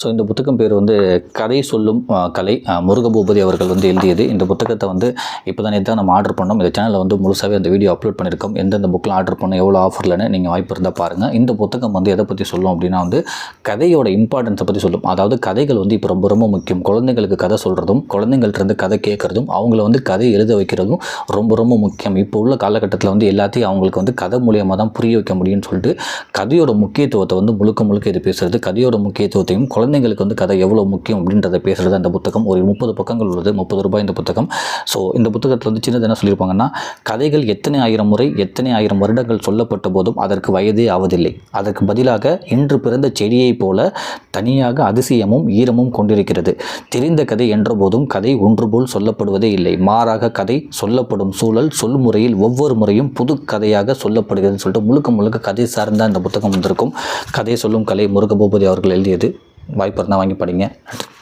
So இந்த புத்தகம் பேர் வந்து கதை சொல்லும் கலை. முருகபூபதி அவர்கள் வந்து எழுதியது. இந்த புத்தகத்தை வந்து இப்போ தான் நம்ம ஆர்டர் பண்ணோம். இந்த சேனலில் வந்து முழுசாகவே அந்த வீடியோ அப்லோட் பண்ணியிருக்கோம். எந்தெந்த புக்கில் ஆர்டர் பண்ணோம் எவ்வளோ ஆஃபர்லன்னு நீங்கள் வாய்ப்பு இருந்தால் பாருங்கள் இந்த புத்தகம் வந்து எதை பற்றி சொல்லும் அப்படின்னா வந்து கதையோட இம்பார்ட்டன்ஸை பற்றி சொல்லும். அதாவது கதைகள் வந்து இப்போ ரொம்ப ரொம்ப முக்கியம். குழந்தைங்களுக்கு கதை சொல்கிறதும் குழந்தைங்கள்ட்ட இருந்து கதை கேட்குறதும் அவங்கள வந்து கதை எழுத வைக்கிறதும் ரொம்ப ரொம்ப முக்கியம். இப்போ உள்ள காலகட்டத்தில் வந்து எல்லாத்தையும் அவங்களுக்கு வந்து கதை மூலியமாக தான் புரிய வைக்க முடியும்னு சொல்லிட்டு கதையோட முக்கியத்துவத்தை வந்து முழுக்க முழுக்க இது பேசுகிறது கதையோட முக்கியத்துவத்தையும் குழந்தைங்களுக்கு வந்து கதை எவ்வளோ முக்கியம் அப்படின்றத பேசுகிறது அந்த புத்தகம். ஒரு முப்பது பக்கங்கள் உள்ளது முப்பது ரூபாய் இந்த புத்தகம். ஸோ இந்த புத்தகத்தில் வந்து சின்னது என்ன சொல்லியிருப்பாங்கன்னா கதைகள் எத்தனை ஆயிரம் முறை எத்தனை ஆயிரம் வருடங்கள் சொல்லப்பட்ட போதும் அதற்கு வயதே ஆவதில்லை. அதற்கு பதிலாக இன்று பிறந்த செடியைப் போல தனியாக அதிசயமும் ஈரமும் கொண்டிருக்கிறது. தெரிந்த கதை என்ற போதும் கதை ஒன்று போல் சொல்லப்படுவதே இல்லை. மாறாக கதை சொல்லப்படும் சூழல் சொல் முறையில் ஒவ்வொரு முறையும் புது கதையாக சொல்லப்படுகிறதுன்னு சொல்லிட்டு முழுக்க முழுக்க கதை சார்ந்த அந்த புத்தகம் வந்திருக்கும். கதை சொல்லும் கலை முருகபூபதி அவர்கள் எழுதியது. வாய்ப்பு இருந்தால் வாங்கி படிங்க. நன்றி